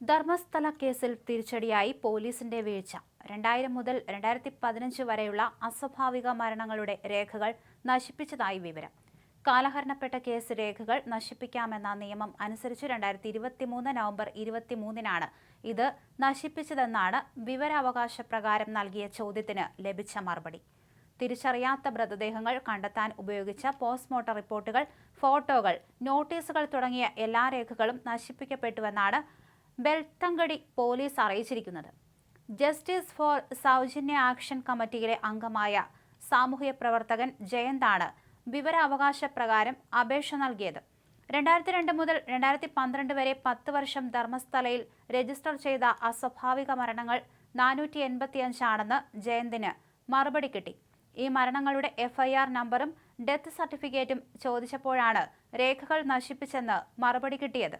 ധർമ്മസ്ഥല കേസിൽ തിരിച്ചടിയായി പോലീസിന്റെ വീഴ്ച. രണ്ടായിരം മുതൽ രണ്ടായിരത്തി പതിനഞ്ച് വരെയുള്ള അസ്വാഭാവിക മരണങ്ങളുടെ രേഖകൾ നശിപ്പിച്ചതായി വിവരം. കാലഹരണപ്പെട്ട കേസ് രേഖകൾ നശിപ്പിക്കാമെന്ന നിയമം അനുസരിച്ച് രണ്ടായിരത്തി ഇരുപത്തിമൂന്ന് നവംബർ ഇരുപത്തിമൂന്നിനാണ് ഇത് നശിപ്പിച്ചതെന്നാണ് വിവരാവകാശ പ്രകാരം നൽകിയ ചോദ്യത്തിന് ലഭിച്ച മറുപടി. തിരിച്ചറിയാത്ത മൃതദേഹങ്ങൾ കണ്ടെത്താൻ ഉപയോഗിച്ച പോസ്റ്റ്മോർട്ടം റിപ്പോർട്ടുകൾ ഫോട്ടോകൾ നോട്ടീസുകൾ തുടങ്ങിയ എല്ലാ രേഖകളും നശിപ്പിക്കപ്പെട്ടുവെന്നാണ് ബെൽത്തങ്കടി പോലീസ് അറിയിച്ചിരിക്കുന്നത്. ജസ്റ്റിസ് ഫോർ സൗജന്യ ആക്ഷൻ കമ്മിറ്റിയിലെ അംഗമായ സാമൂഹ്യ പ്രവർത്തകൻ ജയന്താണ് വിവരാവകാശ പ്രകാരം അപേക്ഷ നൽകിയത്. രണ്ടായിരത്തി രണ്ട് മുതൽ രണ്ടായിരത്തി പന്ത്രണ്ട് വരെ പത്ത് വർഷം ധർമ്മസ്ഥലയിൽ രജിസ്റ്റർ ചെയ്ത അസ്വാഭാവിക മരണങ്ങൾ നാനൂറ്റി എൺപത്തിയഞ്ചാണെന്ന് ജയന്തിന് മറുപടി കിട്ടി. ഈ മരണങ്ങളുടെ എഫ്ഐആർ നമ്പറും ഡെത്ത് സർട്ടിഫിക്കറ്റും ചോദിച്ചപ്പോഴാണ് രേഖകൾ നശിപ്പിച്ചെന്ന് മറുപടി കിട്ടിയത്.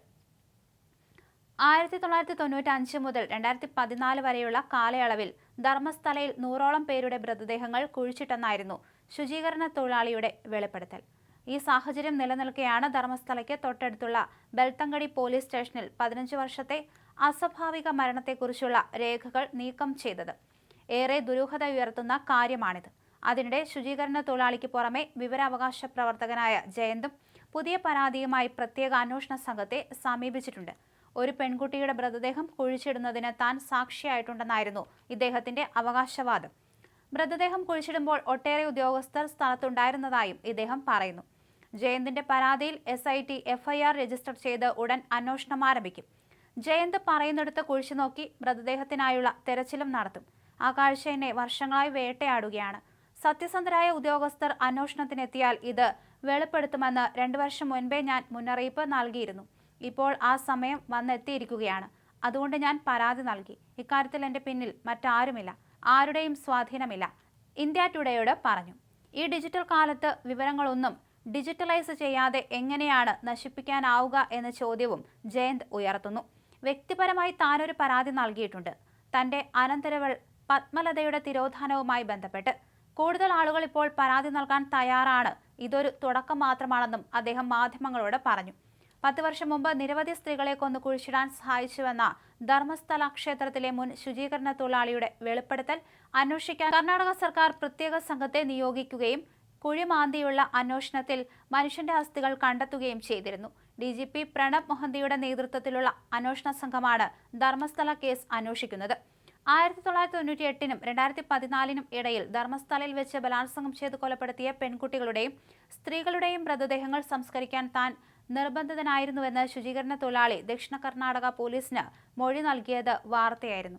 ആയിരത്തി തൊള്ളായിരത്തി തൊണ്ണൂറ്റി അഞ്ച് മുതൽ രണ്ടായിരത്തി പതിനാല് വരെയുള്ള കാലയളവിൽ ധർമ്മസ്ഥലയിൽ നൂറോളം പേരുടെ മൃതദേഹങ്ങൾ കുഴിച്ചിട്ടെന്നായിരുന്നു ശുചീകരണ തൊഴിലാളിയുടെ വെളിപ്പെടുത്തൽ. ഈ സാഹചര്യം നിലനിൽക്കെയാണ് ധർമ്മസ്ഥലയ്ക്ക് തൊട്ടടുത്തുള്ള ബെൽത്തങ്കടി പോലീസ് സ്റ്റേഷനിൽ പതിനഞ്ച് വർഷത്തെ അസ്വാഭാവിക മരണത്തെക്കുറിച്ചുള്ള രേഖകൾ നീക്കം ചെയ്തത്. ഏറെ ദുരൂഹത ഉയർത്തുന്ന കാര്യമാണിത്. അതിനിടെ ശുചീകരണ തൊഴിലാളിക്ക് പുറമെ വിവരാവകാശ പ്രവർത്തകനായ ജയന്തും പുതിയ പരാതിയുമായി പ്രത്യേക അന്വേഷണ സംഘത്തെ സമീപിച്ചിട്ടുണ്ട്. ഒരു പെൺകുട്ടിയുടെ മൃതദേഹം കുഴിച്ചിടുന്നതിന് താൻ സാക്ഷിയായിട്ടുണ്ടെന്നായിരുന്നു ഇദ്ദേഹത്തിന്റെ അവകാശവാദം. മൃതദേഹം കുഴിച്ചിടുമ്പോൾ ഒട്ടേറെ ഉദ്യോഗസ്ഥർ സ്ഥലത്തുണ്ടായിരുന്നതായും ഇദ്ദേഹം പറയുന്നു. ജയന്തിന്റെ പരാതിയിൽ S I T FIR register ചെയ്ത് ഉടൻ അന്വേഷണം ആരംഭിക്കും. ജയന്ത് പറയുന്നിടത്ത് കുഴിച്ചു നോക്കി മൃതദേഹത്തിനായുള്ള തെരച്ചിലും നടത്തും. ആ കാഴ്ച എന്നെ വർഷങ്ങളായി വേട്ടയാടുകയാണ്. സത്യസന്ധരായ ഉദ്യോഗസ്ഥർ അന്വേഷണത്തിനെത്തിയാൽ ഇത് വെളിപ്പെടുത്തുമെന്ന് രണ്ടു വർഷം മുൻപേ ഞാൻ മുന്നറിയിപ്പ് നൽകിയിരുന്നു. ഇപ്പോൾ ആ സമയം വന്നെത്തിയിരിക്കുകയാണ്. അതുകൊണ്ട് ഞാൻ പരാതി നൽകി. ഇക്കാര്യത്തിൽ എന്റെ പിന്നിൽ മറ്റാരുമില്ല. ആരുടെയും സ്വാധീനമില്ല. ഇന്ത്യ ടുഡേയോട് പറഞ്ഞു. ഈ ഡിജിറ്റൽ കാലത്ത് വിവരങ്ങളൊന്നും ഡിജിറ്റലൈസ് ചെയ്യാതെ എങ്ങനെയാണ് നശിപ്പിക്കാനാവുക എന്ന ചോദ്യവും ജയന്ത് ഉയർത്തുന്നു. വ്യക്തിപരമായി താനൊരു പരാതി നൽകിയിട്ടുണ്ട്. തന്റെ അനന്തരവൾ പത്മലതയുടെ തിരോധാനവുമായി ബന്ധപ്പെട്ട്. കൂടുതൽ ആളുകൾ ഇപ്പോൾ പരാതി നൽകാൻ തയ്യാറാണ്. ഇതൊരു തുടക്കം മാത്രമാണെന്നും അദ്ദേഹം മാധ്യമങ്ങളോട് പറഞ്ഞു. പത്ത് വർഷം മുമ്പ് നിരവധി സ്ത്രീകളെ കൊന്നു കുഴിച്ചിടാൻ സഹായിച്ചുവെന്ന ധർമ്മസ്ഥല ക്ഷേത്രത്തിലെ മുൻ ശുചീകരണ തൊഴിലാളിയുടെ വെളിപ്പെടുത്തൽ അന്വേഷിക്കാൻ കർണാടക സർക്കാർ പ്രത്യേക സംഘത്തെ നിയോഗിക്കുകയും കുഴിമാന്തിയുള്ള അന്വേഷണത്തിൽ മനുഷ്യന്റെ അസ്ഥികൾ കണ്ടെത്തുകയും ചെയ്തിരുന്നു. ഡി ജി പി പ്രണബ് മൊഹന്തിയുടെ നേതൃത്വത്തിലുള്ള അന്വേഷണ സംഘമാണ് ധർമ്മസ്ഥല കേസ് അന്വേഷിക്കുന്നത്. ആയിരത്തി തൊള്ളായിരത്തി തൊണ്ണൂറ്റി എട്ടിനും രണ്ടായിരത്തി പതിനാലിനും ഇടയിൽ ധർമ്മസ്ഥലയിൽ വെച്ച് ബലാത്സംഗം ചെയ്ത് കൊലപ്പെടുത്തിയ പെൺകുട്ടികളുടെയും സ്ത്രീകളുടെയും മൃതദേഹങ്ങൾ സംസ്കരിക്കാൻ താൻ നിർബന്ധിതനായിരുന്നുവെന്ന് ശുചീകരണ തൊഴിലാളി ദക്ഷിണ കർണാടക പോലീസിന് മൊഴി നൽകിയത് വാർത്തയായിരുന്നു.